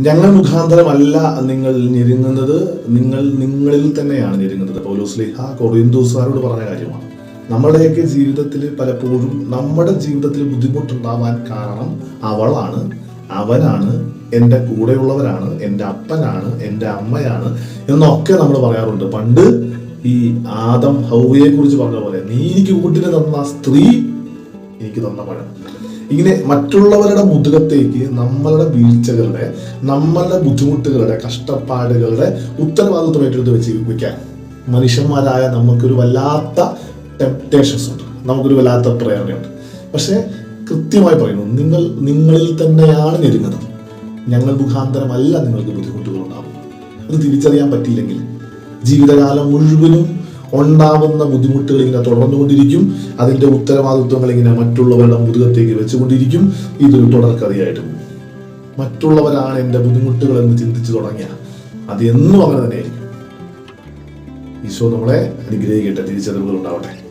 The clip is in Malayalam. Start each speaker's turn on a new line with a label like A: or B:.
A: ഞങ്ങൾ മുഖാന്തരമല്ല നിങ്ങൾ ഞെരുങ്ങുന്നത്. നിങ്ങൾ നിങ്ങളിൽ തന്നെയാണ് ഞെരുങ്ങുന്നത്. പൗലോസ്ലിഹ കൊറിയന്തോസുകാരോട് പറഞ്ഞ കാര്യമാണ്. നമ്മുടെയൊക്കെ ജീവിതത്തിൽ പലപ്പോഴും നമ്മുടെ ജീവിതത്തിൽ ബുദ്ധിമുട്ടുണ്ടാവാൻ കാരണം അവളാണ്. അവനാണ്. എന്റെ കൂടെയുള്ളവരാണ്. എന്റെ അപ്പനാണ്. എന്റെ അമ്മയാണ് എന്നൊക്കെ നമ്മൾ പറയാറുണ്ട്. പണ്ട് ഈ ആദം ഹൗവയെ കുറിച്ച് പറഞ്ഞ പോലെ നീ എനിക്ക് കൂട്ടിന് തന്ന സ്ത്രീ എനിക്ക് തന്ന പഴം. ഇങ്ങനെ മറ്റുള്ളവരുടെ മുതുകത്തേക്ക് നമ്മളുടെ വീഴ്ചകളുടെ നമ്മളുടെ ബുദ്ധിമുട്ടുകളുടെ കഷ്ടപ്പാടുകളുടെ ഉത്തരവാദിത്വം ഏറ്റെടുത്ത് വെച്ച് വെക്കാൻ മനുഷ്യന്മാരായ നമുക്കൊരു വല്ലാത്ത ടെംപ്റ്റേഷൻസ് ഉണ്ട്. നമുക്കൊരു വല്ലാത്ത പ്രേരണയുണ്ട്. പക്ഷേ കൃത്യമായി പറയുന്നു നിങ്ങൾ നിങ്ങളിൽ തന്നെയാണ് ഞെരുങ്ങുന്നത്. ഞങ്ങൾ മുഖാന്തരമല്ല നിങ്ങൾക്ക് ബുദ്ധിമുട്ടുകൾ ഉണ്ടാകും അത് തിരിച്ചറിയാൻ പറ്റിയില്ലെങ്കിൽ ജീവിതകാലം മുഴുവനും ഉണ്ടാവുന്ന ബുദ്ധിമുട്ടുകൾ ഇങ്ങനെ തുടർന്നുകൊണ്ടിരിക്കും. അതിന്റെ ഉത്തരവാദിത്വങ്ങൾ ഇങ്ങനെ മറ്റുള്ളവരുടെ മുതുകത്തേക്ക് വെച്ചുകൊണ്ടിരിക്കും. ഇതൊരു തുടർക്കഥയായിട്ട് മറ്റുള്ളവരാണ് എന്റെ ബുദ്ധിമുട്ടുകൾ എന്ന് ചിന്തിച്ചു തുടങ്ങിയ. അത് എന്നും അങ്ങനെ തന്നെയായിരിക്കും ഈശോ നമ്മളെ അനുഗ്രഹിക്കട്ടെ തിരിച്ചറിവുകൾ ഉണ്ടാവട്ടെ.